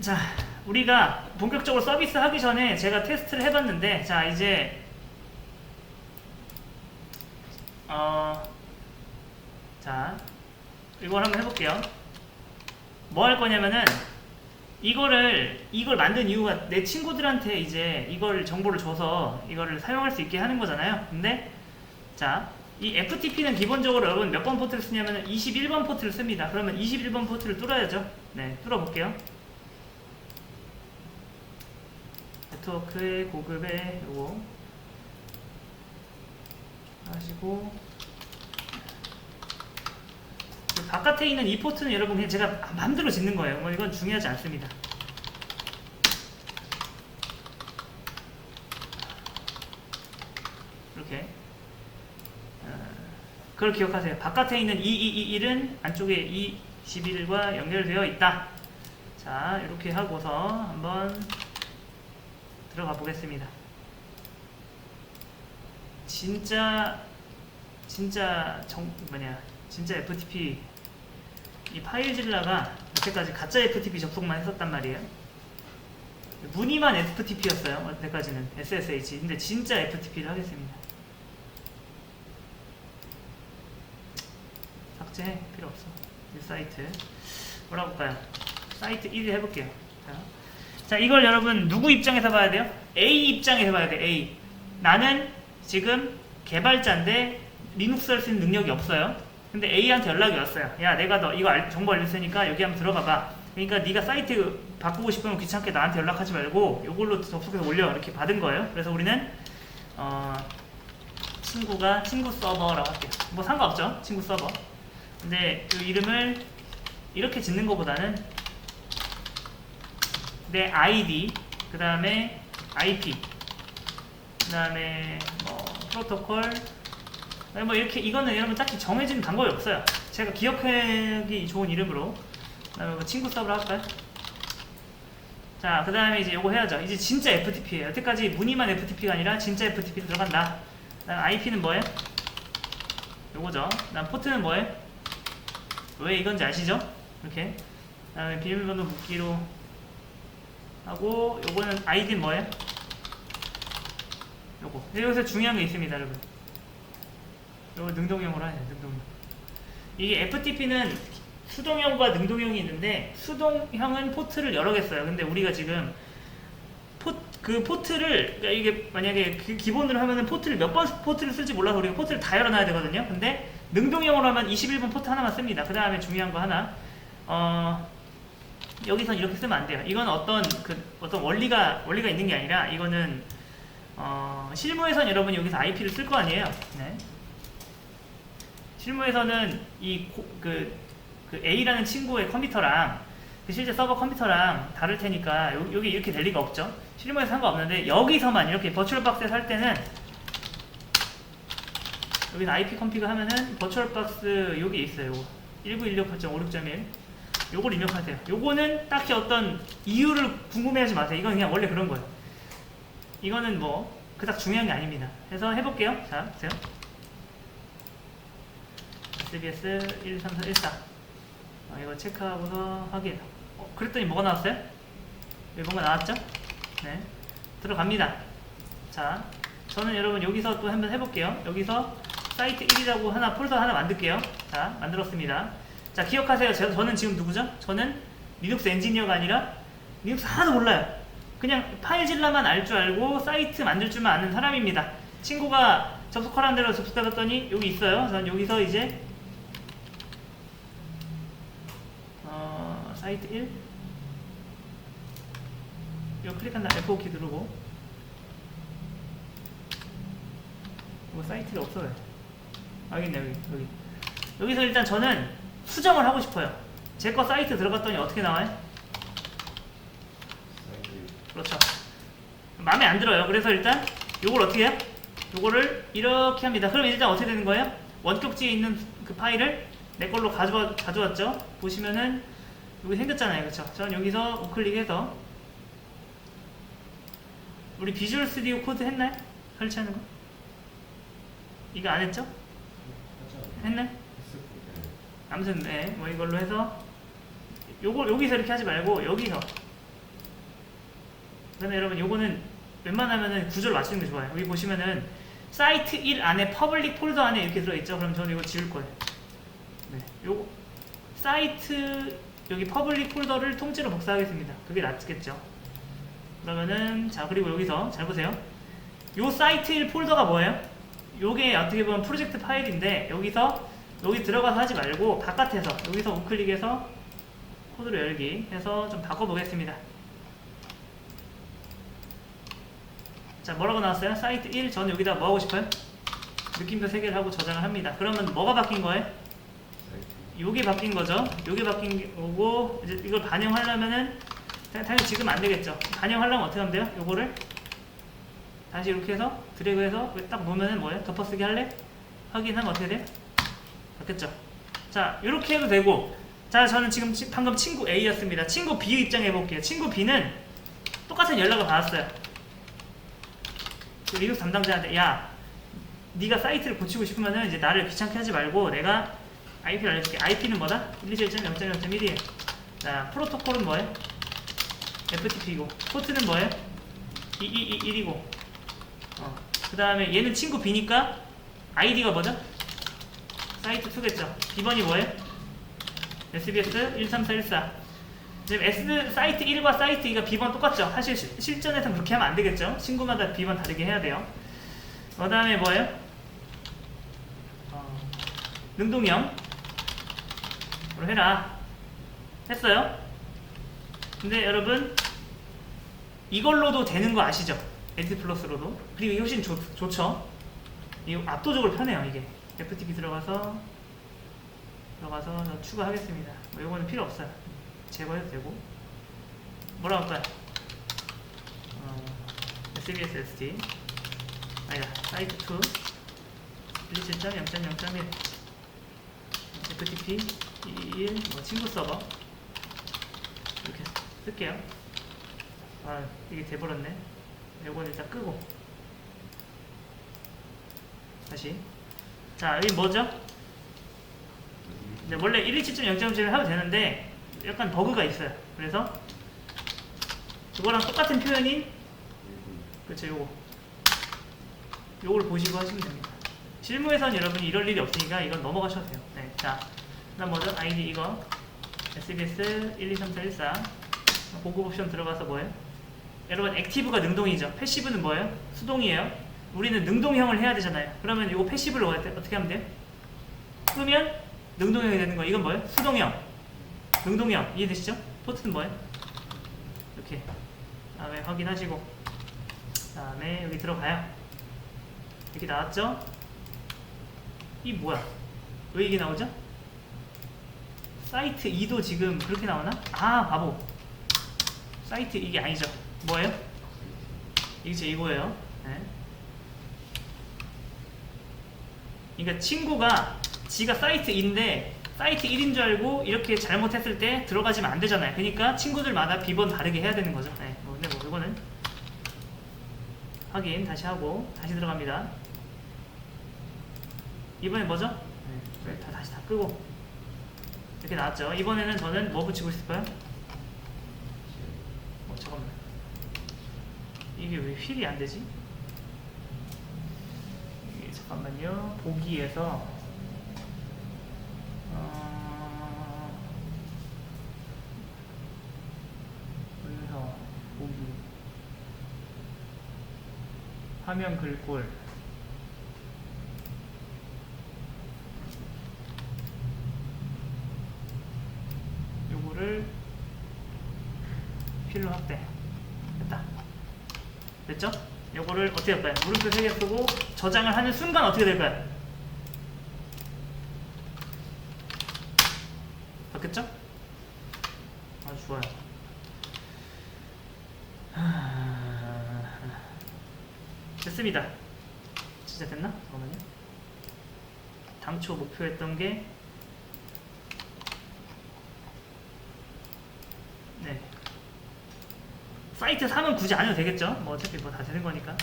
자, 우리가 본격적으로 서비스 하기 전에 제가 테스트를 해봤는데, 자, 이제, 어, 자, 이걸 한번 해볼게요. 뭐 할 거냐면은, 이거를, 이걸 만든 이유가 내 친구들한테 이제 이걸 정보를 줘서 이거를 사용할 수 있게 하는 거잖아요. 근데, 자, 이 FTP는 기본적으로 여러분 몇 번 포트를 쓰냐면 21번 포트를 씁니다. 그러면 21번 포트를 뚫어야죠. 네, 뚫어볼게요. 네트워크의 고급의 요거 하시고 그 바깥에 있는 이 포트는 여러분 그냥 제가 마음대로 짓는 거예요. 뭐 이건 중요하지 않습니다. 이렇게 어, 그걸 기억하세요. 바깥에 있는 2221은 안쪽에 21과 연결되어 있다. 자, 이렇게 하고서 한번 들어가 보겠습니다. 진짜 진짜 정 뭐냐 진짜 FTP 이 파일질라가 여태까지 가짜 FTP 접속만 했었단 말이에요. 무늬만 FTP였어요. 여태까지는 SSH. 근데 진짜 FTP를 하겠습니다. 삭제 필요 없어. 이 사이트 뭐라고 볼까요? 사이트 1위 해볼게요. 자. 자, 이걸 여러분 누구 입장에서 봐야 돼요? A 입장에서 봐야 돼. A. 나는 지금 개발자인데 리눅스 할수 있는 능력이 없어요. 근데 A한테 연락이 왔어요. 야, 내가 너 이거 알- 정보 알려주니까 여기 한번 들어가 봐. 그러니까 네가 사이트 바꾸고 싶으면 귀찮게 나한테 연락하지 말고 이걸로 접속해서 올려 이렇게 받은 거예요. 그래서 우리는 어, 친구가 친구 서버라고 할게요. 뭐 상관없죠, 친구 서버. 근데 그 이름을 이렇게 짓는 것보다는 내 아이디, 그 다음에 IP, 그 다음에 뭐 프로토콜, 아니, 뭐 이렇게 이거는 여러분 딱히 정해진 방법이 없어요. 제가 기억하기 좋은 이름으로 그다음에 뭐 친구 서버를 할까요? 자, 그 다음에 이제 요거 해야죠. 이제 진짜 FTP예요. 여태까지 무늬만 FTP가 아니라 진짜 FTP로 들어간다. 그다음 IP는 뭐예요? 요거죠. 그다음 포트는 뭐예요? 왜 이건지 아시죠? 이렇게. 그다음에 비밀번호 묻기로 하고 요거는 아이디는 뭐예요? 요거. 여기서 중요한 게 있습니다, 여러분. 요거 능동형으로 하네요, 능동형. 이게 FTP는 수동형과 능동형이 있는데 수동형은 포트를 여러 개 써요. 근데 우리가 지금 포, 그 포트를 그러니까 이게 만약에 그 기본으로 하면은 포트를 몇 번 포트를 쓸지 몰라서 우리가 포트를 다 열어놔야 되거든요. 근데 능동형으로 하면 21번 포트 하나만 씁니다. 그 다음에 중요한 거 하나 어 여기선 이렇게 쓰면 안 돼요. 이건 어떤 그 어떤 원리가 원리가 있는 게 아니라 이거는 어 실무에선 여러분이 여기서 IP를 쓸 거 아니에요. 네. 실무에서는 이그 그 A라는 친구의 컴퓨터랑 그 실제 서버 컴퓨터랑 다를 테니까 요, 여기 이렇게 될 리가 없죠. 실무에서 상관없는데 여기서만 이렇게 버추얼 박스에 살 때는 여기서 IP 컴피그 하면은 버추얼 박스 여기 있어요. 1916.56.1 요걸 입력하세요. 요거는 딱히 어떤 이유를 궁금해하지 마세요. 이건 그냥 원래 그런 거예요. 이거는 뭐 그닥 중요한 게 아닙니다. 그래서 해볼게요. 자, 보세요. SBS 13414 어, 이거 체크하고서 확인 어, 그랬더니 뭐가 나왔어요? 여기 뭔가 나왔죠? 네 들어갑니다 자 저는 여러분 여기서 또 한번 해볼게요 여기서 사이트 1이라고 하나 폴더 하나 만들게요 자 만들었습니다 자 기억하세요. 저, 저는 지금 누구죠? 저는 리눅스 엔지니어가 아니라 리눅스 하나도 몰라요. 그냥 파일질라만 알 줄 알고 사이트 만들 줄만 아는 사람입니다. 친구가 접속하라는 대로 접속해봤더니 여기 있어요. 전 여기서 이제 어, 사이트 1 이거 클릭한 다음에 F5 키 누르고. 이거 사이트가 없어요. 아 여기 있네 여기 여기. 여기서 일단 저는 수정을 하고 싶어요 제 거 사이트 들어갔더니 어떻게 나와요? 그렇죠 마음에 안 들어요 그래서 일단 요걸 어떻게 해요? 요거를 이렇게 합니다 그럼 일단 어떻게 되는 거예요? 원격지에 있는 그 파일을 내 걸로 가져와, 가져왔죠 보시면은 여기 생겼잖아요 그쵸 전 여기서 우클릭해서 우리 비주얼 스튜디오 코드 했나요? 설치하는 거? 이거 안 했죠? 했나요? 아무튼 네, 뭐 이걸로 해서 요걸 여기서 이렇게 하지 말고 여기서 그러면 여러분 요거는 웬만하면은 구조를 맞추는 게 좋아요. 여기 보시면은 사이트 1 안에 퍼블릭 폴더 안에 이렇게 들어있죠. 그럼 저는 이거 지울 거예요. 네, 요거 사이트 여기 퍼블릭 폴더를 통째로 복사하겠습니다. 그게 낫겠죠. 그러면은 자 그리고 여기서 잘 보세요. 요 사이트 1 폴더가 뭐예요? 요게 어떻게 보면 프로젝트 파일인데 여기서 여기 들어가서 하지 말고 바깥에서 여기서 우클릭해서 코드로 열기 해서 좀 바꿔보겠습니다. 자 뭐라고 나왔어요? 사이트 1 저는 여기다 뭐 하고 싶어요? 느낌표 3개를 하고 저장을 합니다. 그러면 뭐가 바뀐 거예요? 요게 바뀐 거죠. 요게 바뀐 거고 이제 이걸 반영하려면은 당- 당연히 지금 안 되겠죠. 반영하려면 어떻게 하면 돼요? 요거를 다시 이렇게 해서 드래그해서 딱 놓으면은 뭐예요? 덮어쓰기 할래? 확인하면 어떻게 돼요? 바뀌었죠. 자 이렇게 해도 되고 자 저는 지금 치- 방금 친구 A였습니다. 친구 B 입장 해 볼게요. 친구 B는 똑같은 연락을 받았어요. 그 리눅스 담당자한테 야 네가 사이트를 고치고 싶으면은 이제 나를 귀찮게 하지 말고 내가 IP를 알려줄게. IP는 뭐다? 127.0.0.1이에요. 자 프로토콜은 뭐예요? FTP고 포트는 뭐예요? 2221이고 어. 그 다음에 얘는 친구 B니까 아이디가 뭐죠? 사이트 2겠죠. B번이 뭐예요? SBS 13414. 지금 S 사이트 1과 사이트 2가 B번 똑같죠. 사실 시- 실전에서 그렇게 하면 안 되겠죠. 친구마다 B번 다르게 해야 돼요. 그 다음에 뭐예요? 어, 능동형. 로 해라. 했어요. 근데 여러분 이걸로도 되는 거 아시죠? 에드 플러스로도. 그리고 이게 훨씬 좋, 좋죠. 이 압도적으로 편해요 이게. FTP 들어가서 들어가서 저 추가하겠습니다. 뭐 이거는 필요 없어요. 제거해도 되고. 뭐라고 할까요? 어, SBS ST 아니다 사이트 2 127.0.0.1 FTP 1 뭐 친구 서버 이렇게 쓸게요. 아 이게 돼버렸네. 이건 일단 끄고 다시 자 여기 뭐죠? 네, 원래 127.0.0을 하도 되는데 약간 버그가 있어요. 그래서 그거랑 똑같은 표현인 그렇죠 요거 요걸 보시고 하시면 됩니다. 실무에선 여러분이 이럴 일이 없으니까 이건 넘어가셔도 돼요. 네, 자 그다음 뭐죠? 아이디 이거 SBS 123414 고급 옵션 들어가서 뭐예요? 여러분 액티브가 능동이죠. 패시브는 뭐예요? 수동이에요. 우리는 능동형을 해야 되잖아요. 그러면 이거 패시브를 어떻게 하면 돼요? 끄면 능동형이 되는 거. 이건 뭐예요? 수동형. 능동형. 이해되시죠? 포트는 뭐예요? 이렇게. 다음에 확인하시고. 다음에 여기 들어가요. 이렇게 나왔죠? 이 뭐야? 왜 이게 나오죠? 사이트 2도 지금 그렇게 나오나? 아 바보. 사이트 이게 아니죠. 뭐예요? 이게 제 이거예요. 네. 그러니까 친구가 지가 사이트 2인데 사이트 1인 줄 알고 이렇게 잘못했을 때 들어가지면 안 되잖아요. 그러니까 친구들마다 비번 다르게 해야 되는 거죠. 네. 뭐, 근데 뭐 이거는 확인 다시 하고 다시 들어갑니다. 이번엔 뭐죠? 네. 다 다시 다 끄고 이렇게 나왔죠. 이번에는 저는 뭐 붙이고 싶어요? 어, 잠깐만. 이게 왜 휠이 안 되지? 잠깐만요. 보기에서 어... 여기서 보기 화면 글꼴 요거를 필로 확대 됐다 됐죠? 요거를 어떻게 할까요? 물음표 3개 쓰고 저장을 하는 순간 어떻게 될까요? 바뀌었죠? 아주 좋아요 하... 됐습니다 진짜 됐나? 잠깐만요 당초 목표했던 게 네. 사이트 3은 굳이 안 해도 되겠죠? 뭐 어차피 뭐 다 되는 거니까.